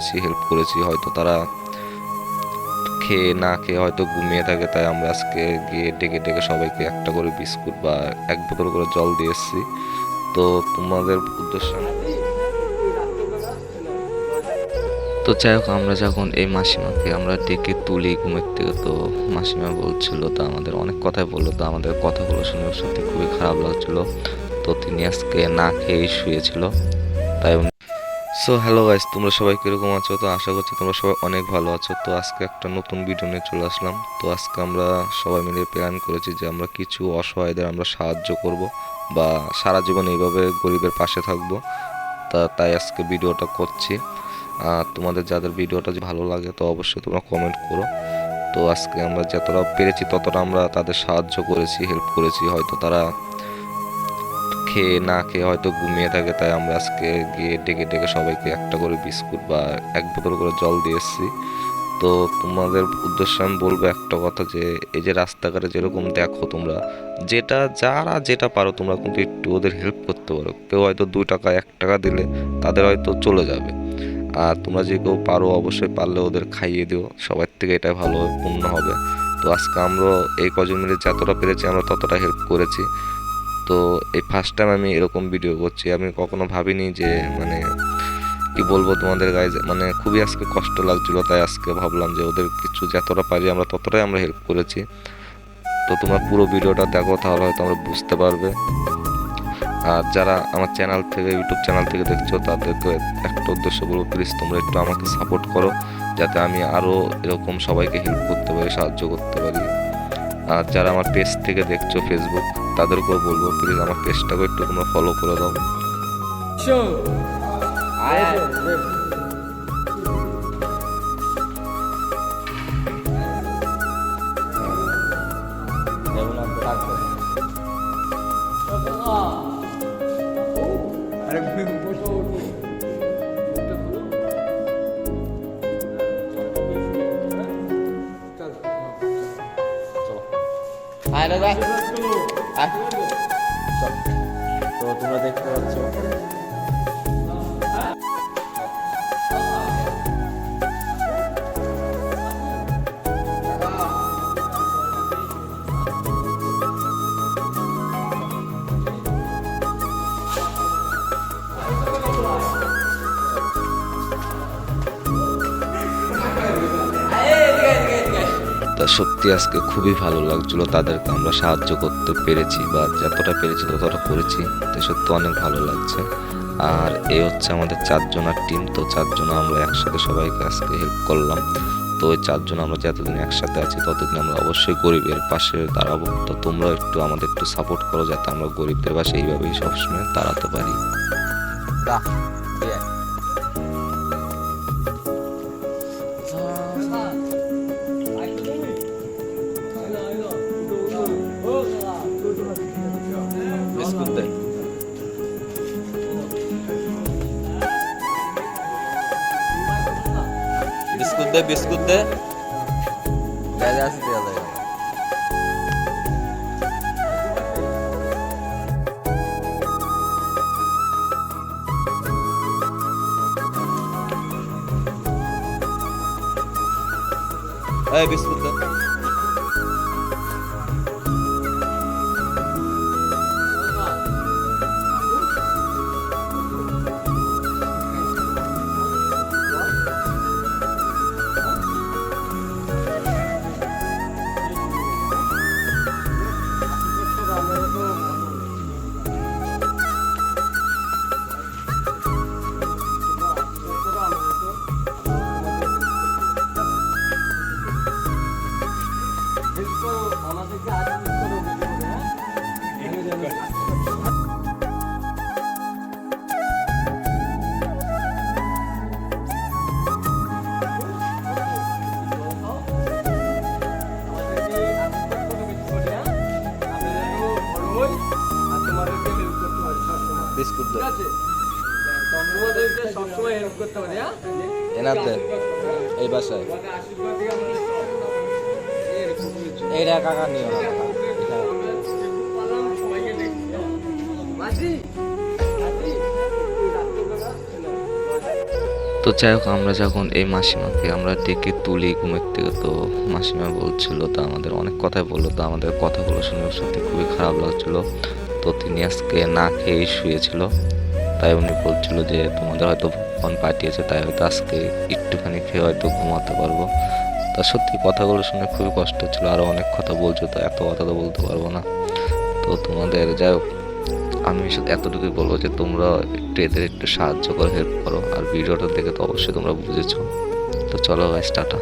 করেছি হেল্প করেছি। হয়তো তারা খেয়ে না খেয়ে হয়তো ঘুমিয়ে থাকে, তাই আমরা আজকে গিয়ে ডেকে ডেকে সবাইকে একটা করে বিস্কুট বা এক বোতল করে জল দিয়ে এসেছি। তো তোমাদের উদ্দেশ্য? তো যাই হোক, আমরা যখন এই মাসিমাকে আমরা ডেকে তুলি ঘুমের থেকে, তো মাসিমা বলছিল, তো আমাদের অনেক কথাই বলল, তো আমাদের কথাগুলো শুনে সত্যি খুবই খারাপ লাগছিল। তো তিনি আজকে না খেয়েই শুয়েছিল। তাই সো হ্যালো গাইস তোমরা সবাই কীরকম আছো? তো আশা করছি তোমরা সবাই অনেক ভালো আছো। তো আজকে একটা নতুন ভিডিও নিয়ে চলে আসলাম। তো আজকে আমরা সবাই মিলে প্ল্যান করেছি যে আমরা কিছু অসহায়দের আমরা সাহায্য করব বা সারা জীবন এইভাবে গরিবের পাশে থাকব। তা, তাই আজকে ভিডিওটা করছি। তোমাদের যাদের ভিডিওটা ভালো লাগে, তো অবশ্যই তোমরা কমেন্ট করো। তো আজকে আমরা যতটা পেরেছি ততটা আমরা তাদের সাহায্য করেছি হেল্প করেছি। হয়তো তারা খেয়ে না খেয়ে হয়তো ঘুমিয়ে থাকে, তাই আমরা আজকে গিয়ে ডেকে ডেকে সবাইকে একটা করে বিস্কুট বা এক বোতল করে জল দিয়ে এসেছি। তো তোমাদের উদ্দেশ্যে আমি বলব একটা কথা যে, এই যে রাস্তাঘাটে যেরকম দেখো তোমরা, যেটা যারা যেটা পারো তোমরা কিন্তু একটু ওদের হেল্প করতে পারো। কেউ হয়তো দু টাকা, এক টাকা দিলে তাদের হয়তো চলে যাবে। আর তোমরা যে কেউ পারো অবশ্যই পারলে ওদের খাইয়ে দিও, সবার থেকে এটা ভালো পূর্ণ হবে। তো আজকে আমরা এই কজন মিলে যতটা পেরেছি, আমরা ততটা হেল্প করেছি। তো এই ফার্স্ট টাইম আমি এরকম ভিডিও করছি। আমি কখনো ভাবিনি যে মানে কি বলব তোমাদের গায়ে মানে খুবই আজকে কষ্ট লাগছিল, তাই আজকে ভাবলাম যে ওদের কিছু যতটা পারি আমরা ততটাই আমরা হেল্প করেছি। তো তোমরা পুরো ভিডিওটা দেখো, তাহলে হয়তো আমরা বুঝতে পারবে। আর যারা আমার চ্যানেল থেকে ইউটিউব চ্যানেল থেকে দেখছ, তাদেরকে একটা উদ্দেশ্য বলব প্লিজ তোমরা একটু আমাকে সাপোর্ট করো, যাতে আমি আরও এরকম সবাইকে হেল্প করতে পারি, সাহায্য করতে পারি। আর যারা আমার পেজ থেকে দেখছ ফেসবুক তাদেরকেও বলব প্লিজ আমার পেজটাকে একটু তোমরা ফলো করে দাও। আয় চল তো তোমরা দেখতে পাচ্ছ তা সত্যি আজকে খুবই ভালো লাগছিল, তাদেরকে আমরা সাহায্য করতে পেরেছি বা যতটা পেরেছি ততটা করেছি, তো সত্যি অনেক ভালো লাগছে। আর এই হচ্ছে আমাদের চারজনের টিম তো চারজন আমরা একসাথে সবাইকে আজকে হেল্প করলাম। তো ওই চারজন আমরা যতদিন একসাথে আছি, ততদিন আমরা অবশ্যই গরিবের পাশে দাঁড়াবো। তো তোমরা একটু আমাদের একটু সাপোর্ট করো, যাতে আমরা গরিবদের পাশে এইভাবেই সবসময় দাঁড়াতে পারি। বিস্কুট দে বিস্কুট দে গায়ে আছে দেওয়া যায় এই বিস্কুট হ্যাঁ? এনাতে এই বাসায়। এইটা কাকা তো যাই হোক, আমরা যখন এই মাসিমাকে আমরা ডেকে তুলি ঘুমের থেকে, তো মাসিমা বলছিল, তো আমাদের অনেক কথাই বলল, তো আমাদের কথাগুলো শুনে সত্যি খুবই খারাপ লাগছিল। তো তিনি আজকে না খেয়েই শুয়েছিল। তাই উনি বলছিল যে, তোমাদের হয়তো ফোন পাঠিয়েছে, তাই হয়তো আজকে একটুখানি খেয়ে হয়তো ঘুমাতে পারব। তা সত্যি কথাগুলো শুনে খুবই কষ্ট হচ্ছিল। আরও অনেক কথা বলছো, তো এত কথা তো বলতে পারব না। তো তোমাদের, যাই হোক, আমি শুধু এতটুকুই বলব যে তোমরা একটু এদের একটু সাহায্য করো হেল্প করো। আর ভিডিওটা দেখে তো অবশ্যই তোমরা বুঝেছ। তো চলো গাইস টাটা।